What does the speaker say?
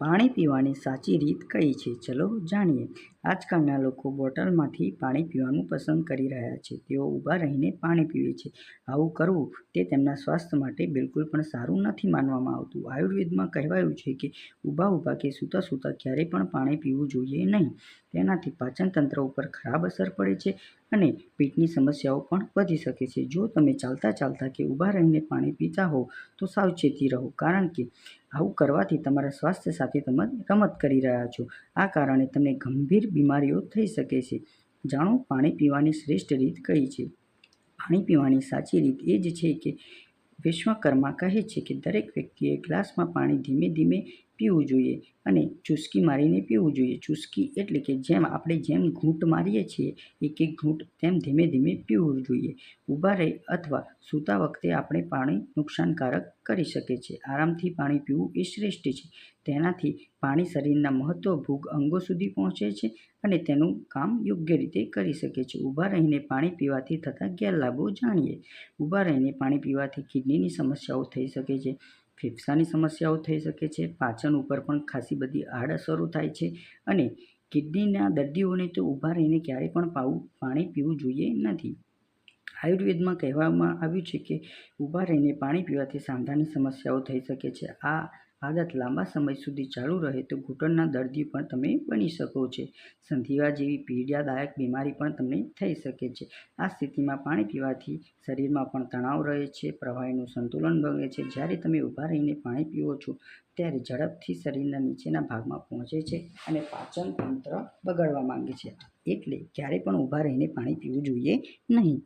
પાણી પીવાની સાચી રીત કઈ છે? ચલો જાણીએ. આજકાલના લોકો બોટલમાંથી પાણી પીવાનું પસંદ કરી રહ્યા છે. તેઓ ઊભા રહીને પાણી પીવે છે. આવું કરવું તે તેમના સ્વાસ્થ્ય માટે બિલકુલ પણ સારું નથી માનવામાં આવતું. આયુર્વેદમાં કહેવાયું છે કે ઊભા ઊભા કે સૂતા સૂતા ક્યારેય પણ પાણી પીવું જોઈએ નહીં. તેનાથી પાચન તંત્ર ઉપર ખરાબ અસર પડે છે અને પેટની સમસ્યાઓ પણ વધી શકે છે. જો તમે ચાલતા ચાલતા કે ઊભા રહીને પાણી પીતા હો તો સાવચેતી રહો. કારણ કે આવું કરવાથી તમારા સ્વાસ્થ્ય સાથે તમે રમત કરી રહ્યા છો. આ કારણે તમને ગંભીર બીમારીઓ થઈ શકે છે. જાણો, પાણી પીવાની શ્રેષ્ઠ રીત કઈ છે? પાણી પીવાની સાચી રીત એ જ છે કે વિશ્વકર્મા કહે છે કે દરેક વ્યક્તિએ ગ્લાસમાં પાણી ધીમે ધીમે પીવું જોઈએ અને ચૂસકી મારીને પીવું જોઈએ. ચૂસકી એટલે કે જેમ આપણે જેમ ઘૂંટ મારીએ છીએ, એક એક ઘૂંટ તેમ ધીમે ધીમે પીવું જોઈએ. ઊભા રહી અથવા સૂતા વખતે આપણે પાણી નુકસાનકારક કરી શકે છે આરામથી પાણી પીવું એ શ્રેષ્ઠ છે. તેનાથી પાણી શરીરના મહત્વભૂગ અંગો સુધી પહોંચે છે અને તેનું કામ યોગ્ય રીતે કરી શકે છે. ઊભા રહીને પાણી પીવાથી થતા ગેરલાભો જાણીએ. ઊભા રહીને પાણી પીવાથી કિડનીની સમસ્યાઓ થઈ શકે છે. ફેફસાની સમસ્યાઓ થઈ શકે છે, પાચન ઉપર પણ ખાસી બધી આડઅસરો થાય છે અને કિડનીના દર્દીઓને તો ઊભા રહીને ક્યારેય પણ પાવું પાણી પીવું જોઈએ નથી. આયુર્વેદમાં કહેવામાં આવ્યું છે કે ઊભા રહીને પાણી પીવાથી સાંધાની સમસ્યાઓ થઈ શકે છે. આ આદત લાંબા સમય સુધી ચાલુ રહે તો ઘૂંટણના દર્દી પણ તમે બની શકો છો. સંધિવા જેવી પીડાદાયક બીમારી પણ તમને થઈ શકે છે. આ સ્થિતિમાં પાણી પીવાથી શરીરમાં પણ તણાવ રહે છે, પ્રવાહીનું સંતુલન બગડે છે. જ્યારે તમે ઊભા રહીને પાણી પીવો છો, ત્યારે ઝડપથી શરીરના નીચેના ભાગમાં પહોંચે છે અને પાચન તંત્ર બગડવા માંગે છે. એટલે ક્યારેય પણ ઊભા રહીને પાણી પીવું જોઈએ નહીં.